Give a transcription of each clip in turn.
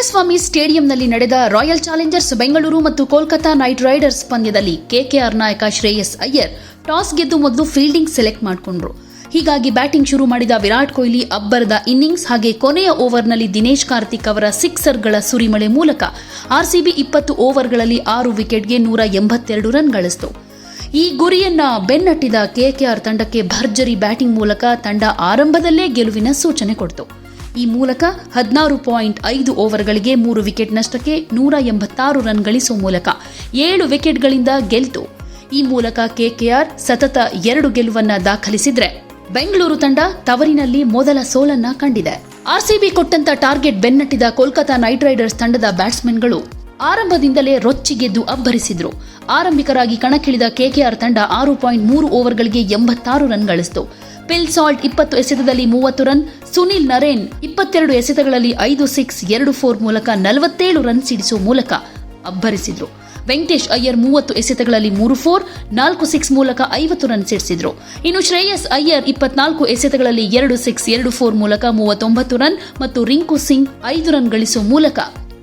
ತಿಪ್ಪೇಸ್ವಾಮಿ ಸ್ಟೇಡಿಯಂನಲ್ಲಿ ನಡೆದ royal Challengers Bengaluru ಮತ್ತು Kolkata Knight Riders ಪಂದ್ಯದಲ್ಲಿ ಕೆಕೆಆರ್ ನಾಯಕ ಶ್ರೇಯಸ್ ಅಯ್ಯರ್ ಟಾಸ್ ಗೆದ್ದು ಮೊದಲು ಫೀಲ್ಡಿಂಗ್ ಸೆಲೆಕ್ಟ್ ಮಾಡಿಕೊಂಡ್ರು. ಹೀಗಾಗಿ ಬ್ಯಾಟಿಂಗ್ ಶುರು ಮಾಡಿದ ವಿರಾಟ್ ಕೊಹ್ಲಿ ಅಬ್ಬರದ ಇನ್ನಿಂಗ್ಸ್ ಹಾಗೆ ಕೊನೆಯ ಓವರ್ನಲ್ಲಿ ದಿನೇಶ್ ಕಾರ್ತಿಕ್ ಅವರ ಸಿಕ್ಸರ್ಗಳ ಸುರಿಮಳೆ ಮೂಲಕ ಆರ್ಸಿಬಿ ಇಪ್ಪತ್ತು ಓವರ್ಗಳಲ್ಲಿ ಆರು ವಿಕೆಟ್ಗೆ ನೂರ ಎಂಬತ್ತೆರಡು ರನ್ ಗಳಿಸಿತು. ಈ ಗುರಿಯನ್ನ ಬೆನ್ನಟ್ಟಿದ ಕೆಕೆಆರ್ ತಂಡಕ್ಕೆ ಭರ್ಜರಿ ಬ್ಯಾಟಿಂಗ್ ಮೂಲಕ ತಂಡ ಆರಂಭದಲ್ಲೇ ಗೆಲುವಿನ ಸೂಚನೆ ಕೊಡ್ತು. ಈ ಮೂಲಕ ಹದಿನಾರು ಪಾಯಿಂಟ್ ಐದು ಓವರ್ಗಳಿಗೆ ಮೂರು ವಿಕೆಟ್ ನಷ್ಟಕ್ಕೆ ನೂರ ಎಂಬತ್ತಾರು ರನ್ ಗಳಿಸುವ ಮೂಲಕ ಏಳು ವಿಕೆಟ್ಗಳಿಂದ ಗೆಲ್ತು. ಈ ಮೂಲಕ ಕೆಕೆಆರ್ ಸತತ ಎರಡು ಗೆಲುವನ್ನ ದಾಖಲಿಸಿದ್ರೆ ಬೆಂಗಳೂರು ತಂಡ ತವರಿನಲ್ಲಿ ಮೊದಲ ಸೋಲನ್ನ ಕಂಡಿದೆ. ಆರ್ಸಿಬಿ ಕೊಟ್ಟಂತ ಟಾರ್ಗೆಟ್ ಬೆನ್ನಟ್ಟಿದ ಕೋಲ್ಕತಾ ನೈಟ್ ರೈಡರ್ಸ್ ತಂಡದ ಬ್ಯಾಟ್ಸ್ಮನ್ಗಳು ಆರಂಭದಿಂದಲೇ ರೊಚ್ಚಿಗೆದ್ದು ಅಬ್ಬರಿಸಿದ್ರು. ಆರಂಭಿಕರಾಗಿ ಕಣಕ್ಕಿಳಿದ ಕೆಕೆಆರ್ ತಂಡ ಆರು ಪಾಯಿಂಟ್ ಮೂರು ಓವರ್ಗಳಿಗೆ ಎಂಬತ್ತಾರು ರನ್ ಗಳಿಸಿತು. ಪಿಲ್ ಸಾಲ್ಟ್ ಇಪ್ಪತ್ತು ಎಸೆತದಲ್ಲಿ ಮೂವತ್ತು ರನ್, ಸುನಿಲ್ ನರೇನ್ ಇಪ್ಪತ್ತೆರಡು ಎಸೆತಗಳಲ್ಲಿ ಐದು ಸಿಕ್ಸ್, ಎರಡು ಫೋರ್ ಮೂಲಕ ನಲವತ್ತೇಳು ರನ್ ಸಿಡಿಸುವ ಮೂಲಕ ಅಬ್ಬರಿಸಿದ್ರು. ವೆಂಕಟೇಶ್ ಅಯ್ಯರ್ ಮೂವತ್ತು ಎಸೆತಗಳಲ್ಲಿ ಮೂರು ಫೋರ್, ನಾಲ್ಕು ಸಿಕ್ಸ್ ಮೂಲಕ ಐವತ್ತು ರನ್ ಸಿಡಿಸಿದ್ರು. ಇನ್ನು ಶ್ರೇಯಸ್ ಅಯ್ಯರ್ ಇಪ್ಪತ್ನಾಲ್ಕು ಎಸೆತಗಳಲ್ಲಿ ಎರಡು ಸಿಕ್ಸ್, ಎರಡು ಫೋರ್ ಮೂಲಕ ಮೂವತ್ತೊಂಬತ್ತು ರನ್ ಮತ್ತು ರಿಂಕು ಸಿಂಗ್ ಐದು ರನ್ ಗಳಿಸುವ ಮೂಲಕ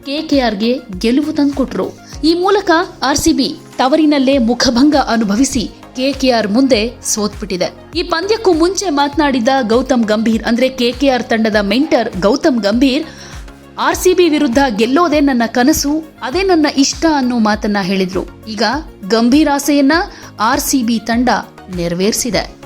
ಕೆಕೆಆರ್ಗೆ ಗೆಲುವು ತಂದುಕೊಟ್ರು. ಈ ಮೂಲಕ ಆರ್ಸಿಬಿ ತವರಿನಲ್ಲೇ ಮುಖಭಂಗ ಅನುಭವಿಸಿ ಕೆಕೆಆರ್ ಮುಂದೆ ಸೋತ್ಬಿಟ್ಟಿದೆ. ಈ ಪಂದ್ಯಕ್ಕೂ ಮುಂಚೆ ಮಾತನಾಡಿದ ಗೌತಮ್ ಗಂಭೀರ್, ಅಂದ್ರೆ ಕೆಕೆಆರ್ ತಂಡದ ಮೆಂಟರ್ ಗೌತಮ್ ಗಂಭೀರ್ ಆರ್ಸಿಬಿ ವಿರುದ್ಧ ಗೆಲ್ಲೋದೇ ನನ್ನ ಕನಸು, ಅದೇ ನನ್ನ ಇಷ್ಟ ಅನ್ನೋ ಮಾತನ್ನ ಹೇಳಿದ್ರು. ಈಗ ಗಂಭೀರ್ ಆಸೆಯನ್ನ ಬಿ ತಂಡ ನೆರವೇರಿಸಿದೆ.